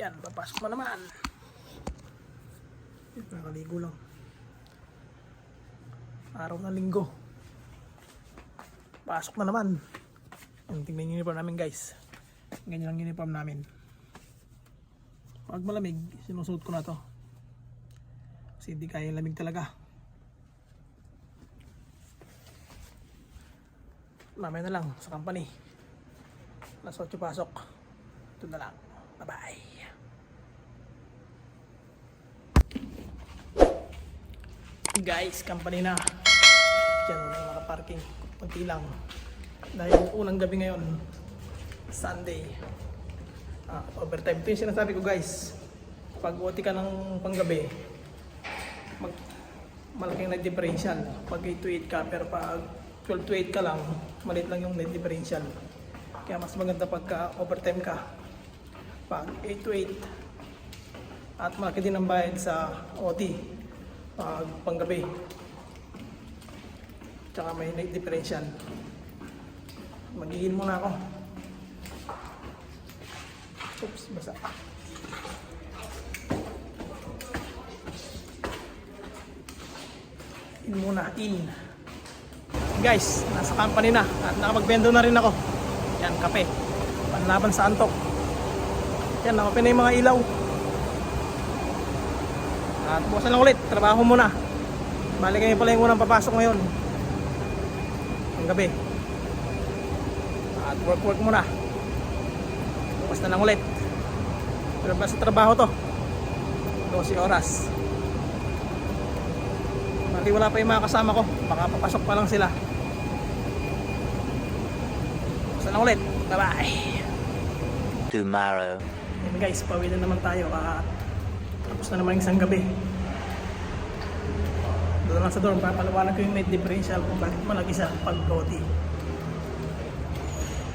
Yan, papasok na naman. Nakaligo lang. Araw na linggo. Pasok na naman. Yan, tingnan yung uniform namin guys. Ganyan ang uniform namin. Pag malamig, sinusuot ko na to. Kasi hindi kaya yung lamig talaga. Mamaya na lang sa company. Alas 8 pasok. Ito na lang. Bye-bye. Guys, company na. Diyan na nakaparking. Kunti lang. Dahil unang gabi ngayon, Sunday. Ah, overtime. Ito yung sinasabi ko guys. Pag OT ka ng panggabi, mag, malaking net differential. Pag 8 to 8 ka, pero pag 12 to 8 ka lang, maliit lang yung net differential. Kaya mas maganda pagka overtime ka. Pag 8 to 8. At malaki din ang bayad sa OT pag panggabi. Tsaka may net differential. Magiging muna ako. Oops, basa. In muna, in. Guys, nasa company na at nakapagbendo na rin ako. Yan, kape. Panlaban sa antok. Yan, nakape na yung mga ilaw. At bukas na lang ulit, trabaho muna. Bali kayo pala yung unang papasok ngayon. Ang gabi. At work work muna. Bukas na lang ulit. Pero sa trabaho to? 12 oras. Bali wala pa yung mga kasama ko. Baka papasok pa lang sila. Bukas na lang ulit. Bye bye. tomorrow. Yan guys, pauwi na naman tayo at tapos na naman isang gabi. Doon lang sa dorm, papalawanan ko yung night differential kung bakit malaki sa pag-OT.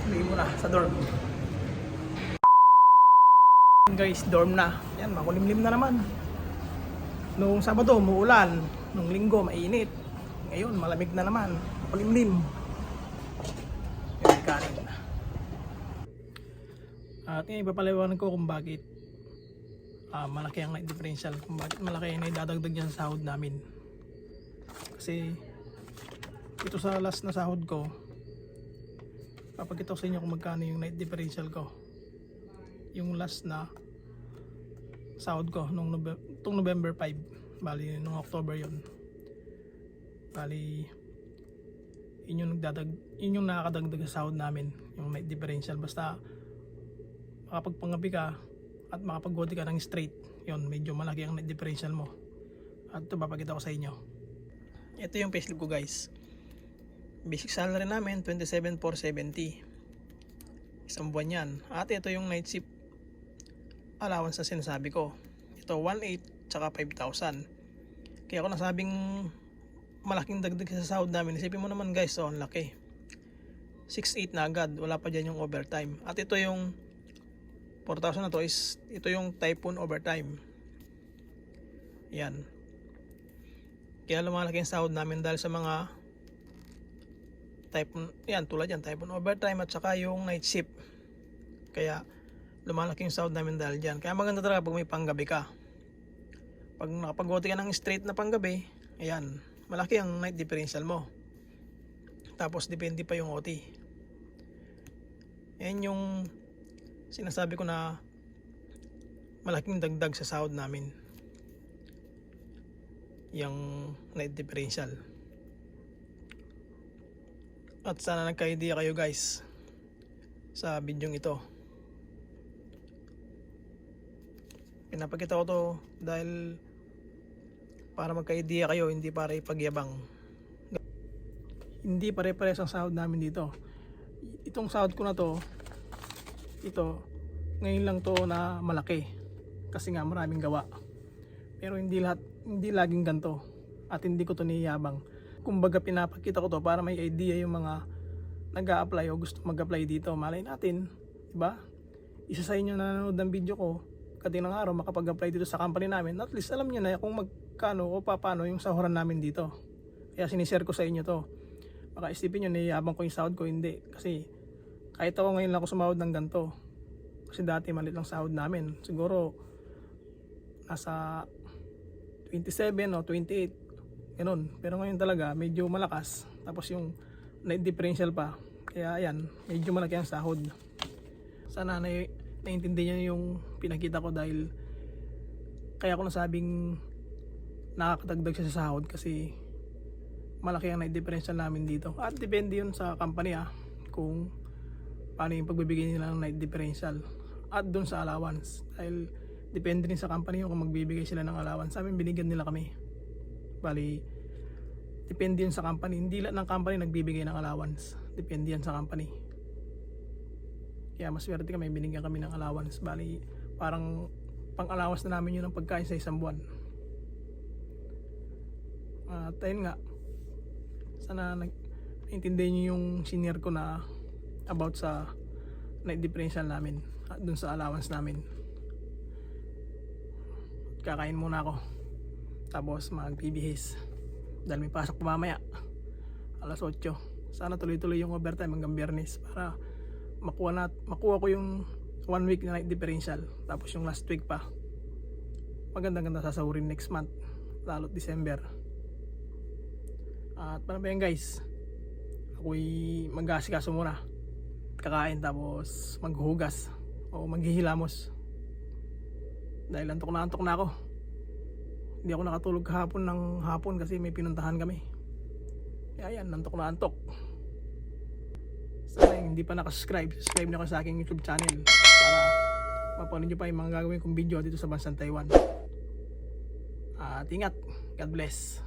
Bigay mo na sa dorm. Guys, dorm na. Yan, makulimlim na naman. Noong Sabado, muulan. Nung Linggo, mainit. Ngayon, malamig na naman. Makulimlim. Yan, kanin. At ngayon, ipapaliwanag ko kung bakit ah, malaki ang night differential, kung bakit malaki ang idadagdag niya sa sahod namin. Kasi ito sa last na sahod ko, papakita ko sa inyo kung magkano yung night differential ko. Yung last na sahod ko nung November, itong November 5, bali nung October yon. Bali yun yung nagdadag yun yung nakakadagdag sa sahod namin yung night differential basta makapagpangabi ka at makapag ka ng straight. Yon medyo malaki ang differential mo. At ito papakita ko sa inyo. Ito yung payslip ko guys. Basic salary namin 27,470 isang buwan yan. At ito yung night shift allowance na sinasabi ko. Ito 1,800 tsaka 5,000 kaya ako nasabing malaking dagdag sa sahod namin. Isipin mo naman guys oh ang laki. 6,800 na agad. Wala pa dyan yung overtime. At ito yung 4,000 na to is ito yung typhoon overtime. Yan. Kaya lumalaki ang sahod namin dahil sa mga typhoon, yan tulad yan, typhoon overtime at saka yung night shift. Kaya lumalaki yung sahod namin dahil dyan. Kaya maganda talaga pag may panggabi ka. Pag nakapag ka ng straight na panggabi, ayan, malaki ang night differential mo. Tapos depende pa yung OT. Yan yung sinasabi ko na malaking dagdag sa sahod namin. Yung night differential at sana nagka-idea kayo guys sa video ito. Pinapakita ko to dahil para magka-idea kayo hindi para ipagyabang. Hindi pare-pares ang sahod namin dito. Itong sahod ko na to ito ngayon lang to na malaki kasi nga maraming gawa. Pero hindi lahat hindi laging ganto at hindi ko to niyabang. Kumbaga pinapakita ko to para may idea yung mga nag apply o gusto mag-apply dito. Malay natin di ba isa sa inyo na nanonood ng video ko katinang araw makapag-apply dito sa company namin. At least alam niyo na kung magkano o paano yung sahuran namin dito. Kaya sinishare ko sa inyo to. Baka isipin nyo niyabang ko yung sahod ko. Hindi. Kasi kahit ako ngayon lang ako sumahod ng ganito Kasi dati maliit lang sahod namin. Siguro nasa 27 o 28 ganun. Pero ngayon talaga medyo malakas. Tapos yung night differential pa. Kaya ayan, medyo malaki ang sahod. Sana na naiintindihan niyo yung pinakita ko dahil kaya ako nasabing nakakadagdag siya sa sahod kasi malaki ang night differential namin dito. At depende yun sa company ah kung paano yung pagbibigay nila ng night differential at dun sa allowance. Dahil depende rin sa company kung magbibigay sila ng allowance. Sa amin binigyan nila kami. Bali depende yun sa company. Hindi lahat ng company nagbibigay ng allowance. Depende yan sa company. Kaya mas swerte kami binigyan kami ng allowance. Bali parang pang allowance na namin yun ng pagkain sa isang buwan. At ayun nga sana nag intindihin niyo yung senior ko na about sa night differential namin at dun sa allowance namin. Kakain muna ako. Tapos magbibihis dahil may pasok pa mamaya. Alas 8 sana tuloy-tuloy yung overtime hanggang biyernes para makuha, na, makuha ko yung one week na night differential. Tapos yung last week pa. Magandang ganda sasahurin next month. Lalo't December. At paano ba guys? Ako'y mag-asikaso muna kakain tapos maghuhugas o maghihilamos. Dahil antok na antok na ako. Hindi ako nakatulog kahapon ng hapon kasi may pinuntahan kami. Kaya yan antok na antok. Sana yung hindi pa nakasubscribe subscribe na ako sa aking youtube channel. Para mapanood nyo pa yung mga gagawin kong video dito sa bansang Taiwan. At ingat. God bless